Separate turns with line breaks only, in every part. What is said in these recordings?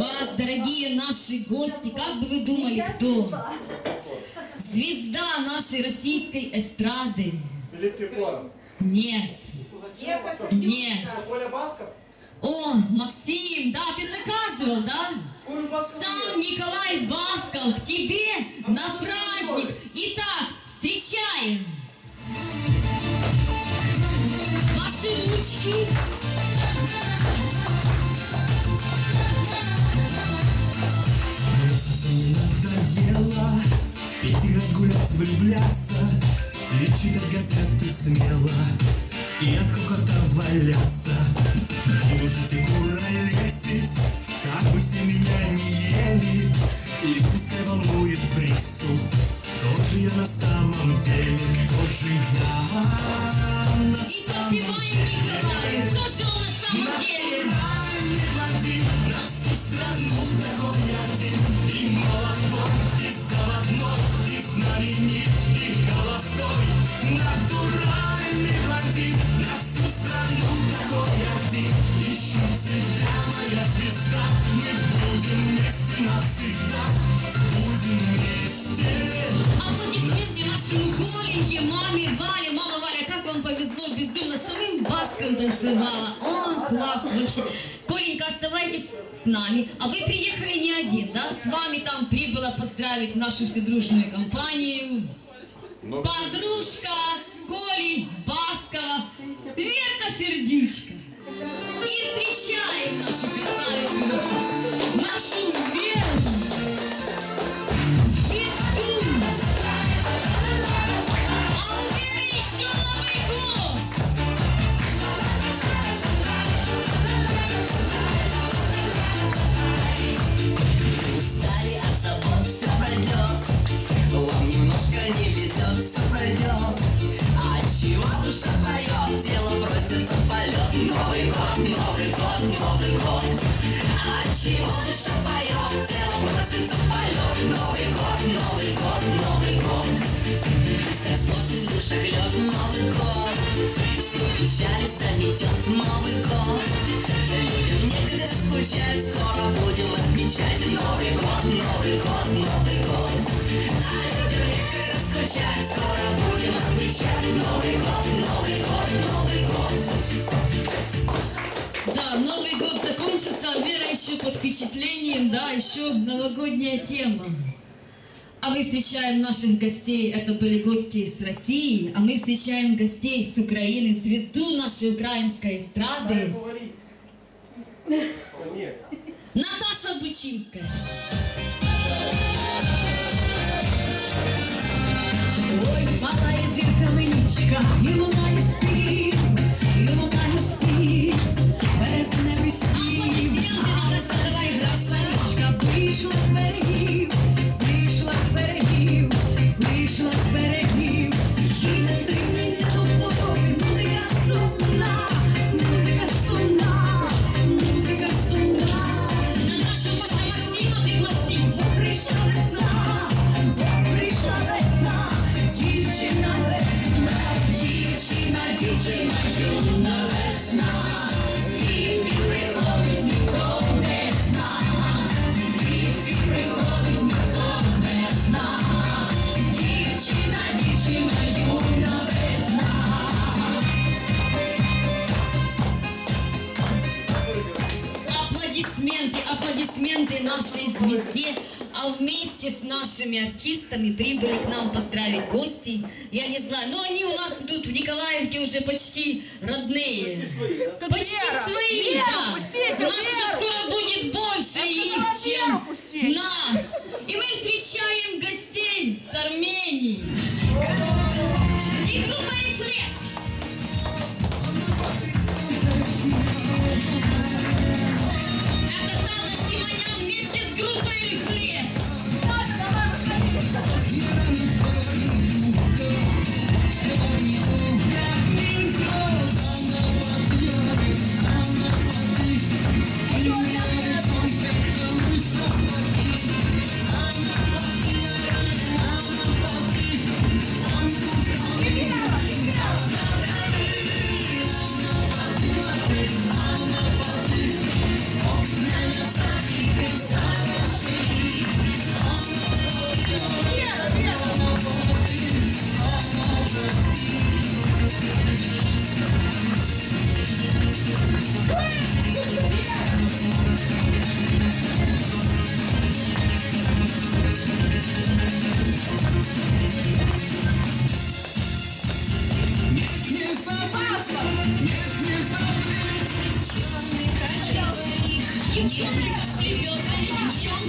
вас, дорогие наши гости. Как бы вы думали, кто? Звезда нашей российской эстрады.
Филипп Киркоров.
Нет, нет.
Коля Басков?
О, Максим, да, ты заказывал, да? Сам Николай Басков к тебе на праздник. Итак, встречаем. Ваши ручки.
Гулять, влюбляться И читать газеты смело И от хохота валяться Буду жить и куролесить Как бы все меня не ели И пускай волнует прессу Кто же я на самом деле? Кто же я на
подпеваем Николаю. Кто же он на самом деле? Баском танцевала. О, класс вообще. Коленька, оставайтесь с нами. А вы приехали не один, да? С вами там прибыла поздравить нашу вседружную компанию. Подружка Коли Баскова, Верка Сердючка. И встречаем нашу красавицу, нашу, нашу Веру.
Душа поет, тело просится в полет? Новый год, Новый год, Новый год. А чего душа поет, тело просится в полет? Новый год, Новый год, Новый год. Вся сложность в душах лед, Новый год. Все печали заметет Новый год. Людям некогда скучать, скоро будем отмечать. Новый год, Новый год, Новый год. А людям некогда скучать, скоро будем отмечать Новый год, Новый год, Новый год
Да, Новый год закончился, а Вера еще под впечатлением, да, еще новогодняя тема. А мы встречаем наших гостей, это были гости с России, а мы встречаем гостей с Украины, звезду нашей украинской эстрады. Наташа Бучинская.
Ой, зірка Венічка, і луна не спить, і луна не спить, березневий спів.
Аплодисменты, Аплодисменты нашей звезде. А вместе с нашими артистами прибыли к нам поздравить гостей. Я не знаю, но они у нас тут в Николаевке уже почти родные. Почти свои, да. У вместе с группой «Рефлекс». Наши пёстрые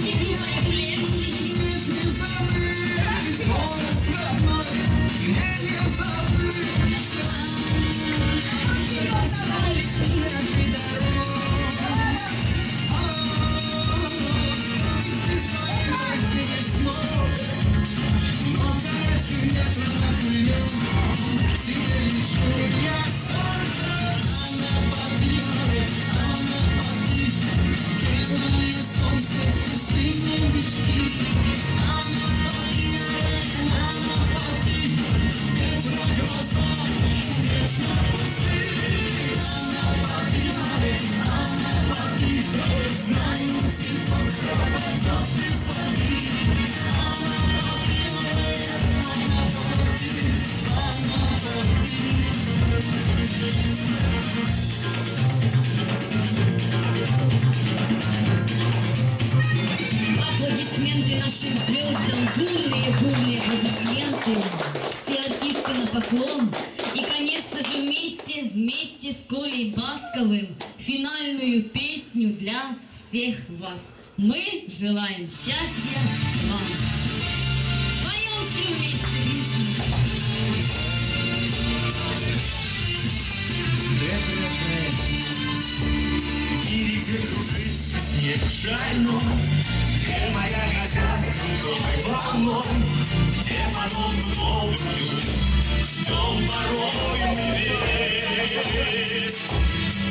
поклон. И, конечно же, вместе, вместе с Колей Басковым финальную песню для всех вас. Мы желаем счастья вам.
Снег шальной, Где моя газета крутой волной, Где подобную добрую ждем порой мы.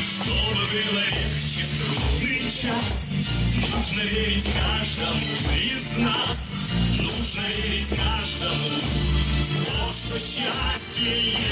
Чтобы было легче в трудный час, Нужно верить каждому из нас, Нужно верить каждому в то, что счастье есть.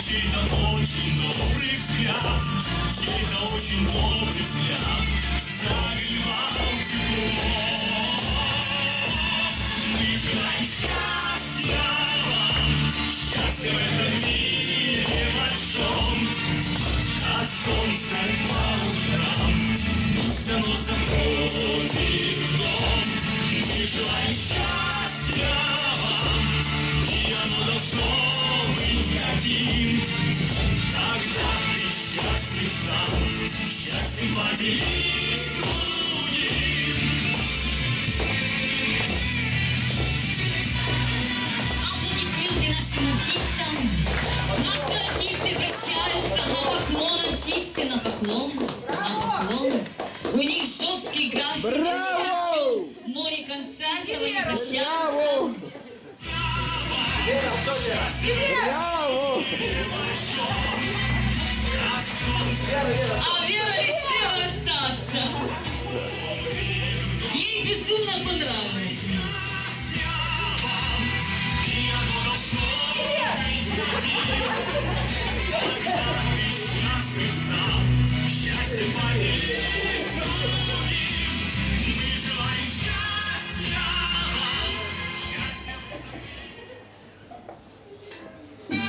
чей-то очень добрый взгляд, чей-то очень добрый взгляд согревал тепло. Мы желаем счастья вам, счастья в этом мире большом, как солнце по утрам, оно заходит в дом. Мы желаем счастья вам, и оно должно быть таким, когда ты счастлив сам, счастьем поделись другим.
Аплодисменты нашим артистам. Наши артисты прощаются на поклон, артисты на поклон, на поклон. У них жесткий график, еще море концертов, они прощаются. А Вера решила остаться. Ей безумно понравилось.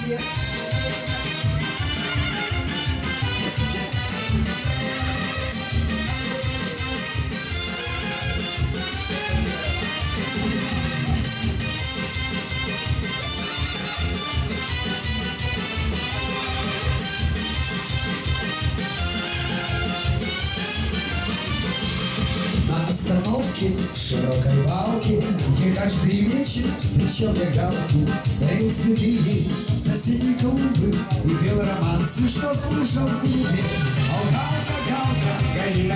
На остановке в широкой балке, Где каждый вечер встречал я галку, Дарил цветы ей соседней клубы И пел романсы, что слышал в клубе. О, галка, галка, гони на